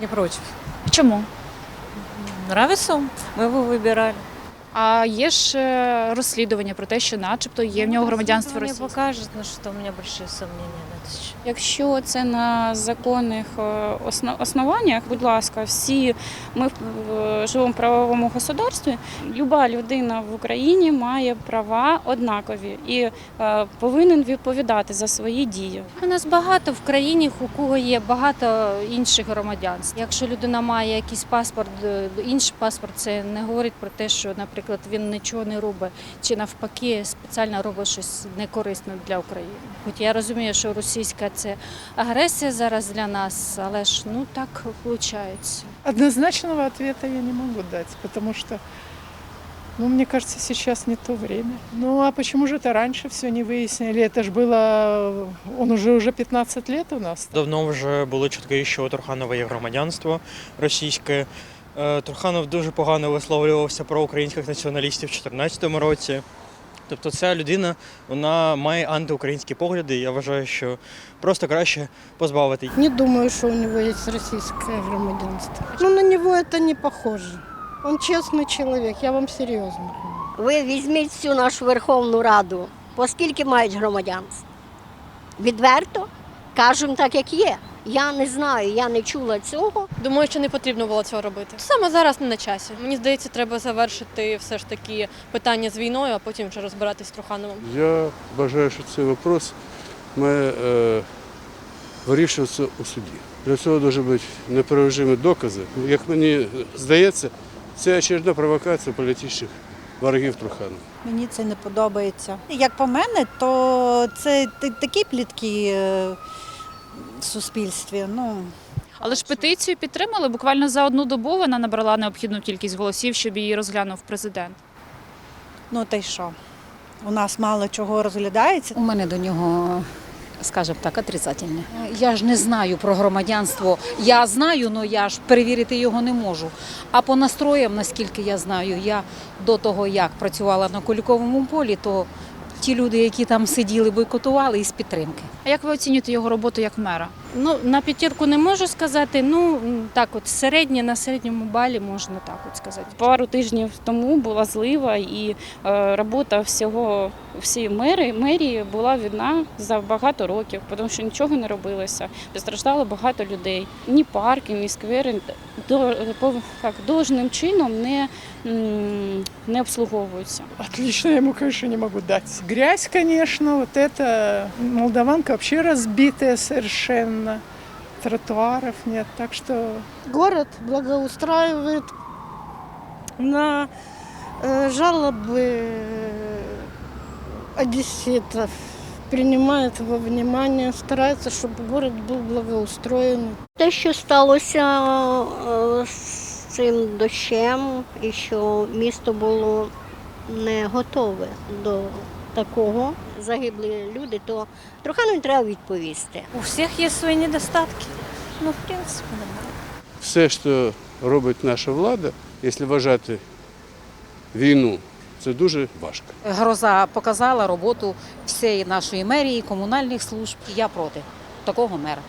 Не против. Чому? Нравится Ми його вибирали. А є ж е, розслідування про те, що начебто є в нього громадянство Мне Росії. покажет, но что у меня большие сомнения счет. Якщо це на законних е, основаннях, будь ласка, всі ми живемо в правовому государстві. Люба людина в Україні має права однакові і е, повинен відповідати за свої дії. У нас багато в країні, у кого є багато інших громадянств. Якщо людина має якийсь паспорт, е, інший паспорт, це не говорить про те, що, наприклад, він нічого не робить, чи навпаки спеціально робить щось некорисне для України. Хоч я розумію, що російська це агресія зараз для нас, але ж ну так виходить. Однозначного ответа я не могу дать, потому что, ну, мне кажется, сейчас не то время. Ну, а почему же это раньше все не выяснили? Это же было, он уже уже 15 лет у нас. Давно вже були чутки, що у Труханова є громадянство російське. Е, Труханов дуже погано висловлювався про українських націоналістів у 2014 році. Тобто ця людина вона має антиукраїнські погляди. і Я вважаю, що просто краще позбавити їх. Не думаю, что у него есть российское громадянство. Ну, на него это не похоже. Он честный человек, я вам серьезно. Ви візьміть всю нашу Верховну Раду, оскільки мають громадянство. Відверто кажемо так, як є. Я не знаю, я не чула цього. Думаю, що не потрібно було цього робити. Саме зараз не на часі. Мені здається, треба завершити все ж таки питання з війною, а потім вже розбиратись з Трухановим. Я вважаю, що цей вопрос має е, вирішуватися у суді. Для цього повинні бути непереважимі докази. Як мені здається, це очередна провокація політичних ворогів Труханова. Мені це не подобається. Як по мене, то це такі плітки е, в суспільстві. Ну, Але ж петицію підтримали. Буквально за одну добу вона набрала необхідну кількість голосів, щоб її розглянув президент. ну та й що? У нас мало чого розглядається. У мене до нього, скажімо так, отрицательне. Я ж не знаю про громадянство. Я знаю, але я ж перевірити його не можу. А по настроям, наскільки я знаю, я до того, як працювала на Куліковому полі, то ті люди, які там сиділи, бойкотували із підтримки. А як ви оцінюєте його роботу як мера? Ну на п'ятірку не можу сказати. Ну так, от середнє на середньому балі можна так от сказати. Пару тижнів тому була злива, і е, робота всього всієї мери, мерії була видна за багато років, тому що нічого не робилося. Постраждало багато людей. Ні парки, ні сквери до, по, як, должним чином не, не обслуговуються. Отлично, я ему, конечно, не могу дать. Грязь, конечно, вот это, молдаванка вообще разбитая совершенно. Тротуаров нет, так что Город благоустраивает на э, жалобы э, одесситов, принимает во внимание, старается, чтобы город был благоустроен. Те, що сталося е, з цим дощем, і що місто було не готове до такого, загибли люди, то Труханові треба відповісти. У всех есть свои недостатки. Ну, в принципе, нормально. Все, що робить наша влада, якщо вважати війну, це дуже важко. Гроза показала роботу всієї нашої мерії, комунальних служб. Я проти такого мера.